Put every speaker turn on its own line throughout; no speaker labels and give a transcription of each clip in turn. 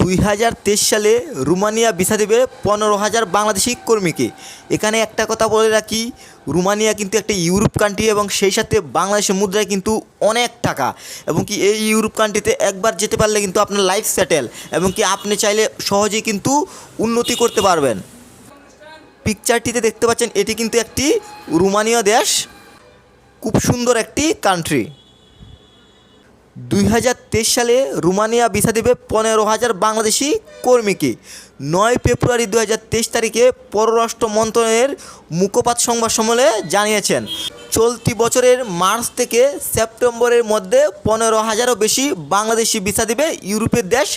দুই হাজার তেইশ সালে রুমানিয়া ভিসা দেবে পনেরো হাজার বাংলাদেশি কর্মীকে। এখানে একটা কথা বলে রাখি, রুমানিয়া কিন্তু একটা ইউরোপ কান্ট্রি এবং সেই সাথে বাংলাদেশের মুদ্রায় কিন্তু অনেক টাকা। এবং কি এই ইউরোপ কান্ট্রিতে একবার যেতে পারলে কিন্তু আপনার লাইফ সেটেল এবং কি আপনি চাইলে সহজেই কিন্তু উন্নতি করতে পারবেন। পিকচারটিতে দেখতে পাচ্ছেন, এটি কিন্তু একটি রুমানীয় দেশ। খুব সুন্দর একটি কান্ট্রি দুই হাজার তেইশ সালে রুমানিয়া ভিসা দেবে পনেরো হাজার বাংলাদেশি কর্মীকে। নয় ফেব্রুয়ারি দু হাজার তেইশ তারিখে পররাষ্ট্র মন্ত্রণালয়ের মুখপাত্র সংবাদ সম্মেলনে জানিয়েছেন, চলতি বছরের মার্চ থেকে সেপ্টেম্বরের মধ্যে পনেরো হাজারও বেশি বাংলাদেশি ভিসা দেবে ইউরোপের দেশ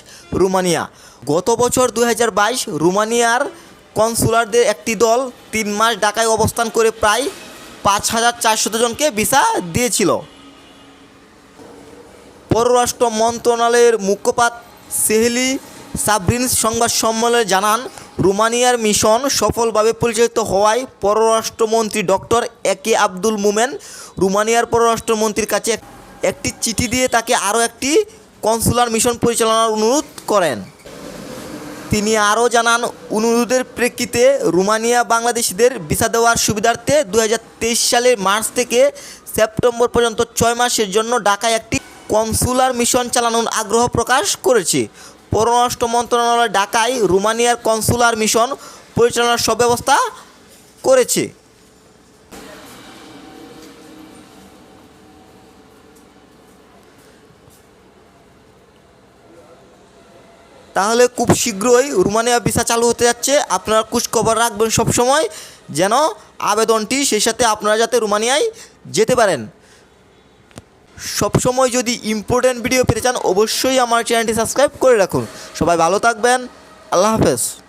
রুমানিয়া। গত বছর দু হাজার বাইশ রুমানিয়ার কনসুলারদের একটি দল তিন মাস ঢাকায় অবস্থান করে প্রায় পাঁচ হাজার চারশত জনকে ভিসা দিয়েছিল। পররাষ্ট্র মন্ত্রণালয়ের মুখপাত্র সেহেলি সাবরিন সংবাদ সম্মেলনে জানান, রুমানিয়ার মিশন সফলভাবে পরিচালিত হওয়ায় পররাষ্ট্রমন্ত্রী ডক্টর এ কে আব্দুল মুমেন রুমানিয়ার পররাষ্ট্রমন্ত্রীর কাছে একটি চিঠি দিয়ে তাকে আরও একটি কনসুলার মিশন পরিচালনার অনুরোধ করেন। তিনি আরও জানান, অনুরোধের প্রেক্ষিতে রুমানিয়া বাংলাদেশিদের ভিসা দেওয়ার সুবিধার্থে দু হাজার তেইশ সালের মার্চ থেকে সেপ্টেম্বর পর্যন্ত ছয় মাসের জন্য ঢাকায় একটি কনসুলার মিশন চালানোর আগ্রহ প্রকাশ করেছে। পররাষ্ট্র মন্ত্রণালয় ঢাকায় রুমানিয়ার কনসুলার মিশন পরিচালনার সব ব্যবস্থা করেছে। তাহলে খুব শীঘ্রই রুমানিয়া ভিসা চালু হতে যাচ্ছে। আপনারা খবর রাখবেন সবসময়, যেন আবেদনটি সেই সাথে আপনারা যাতে রুমানিয়ায় যেতে পারেন। সবসময় যদি ইম্পর্টেন্ট ভিডিও পেতে চান, অবশ্যই আমার চ্যানেলটি সাবস্ক্রাইব করে রাখুন। সবাই ভালো থাকবেন। আল্লাহ হাফেজ।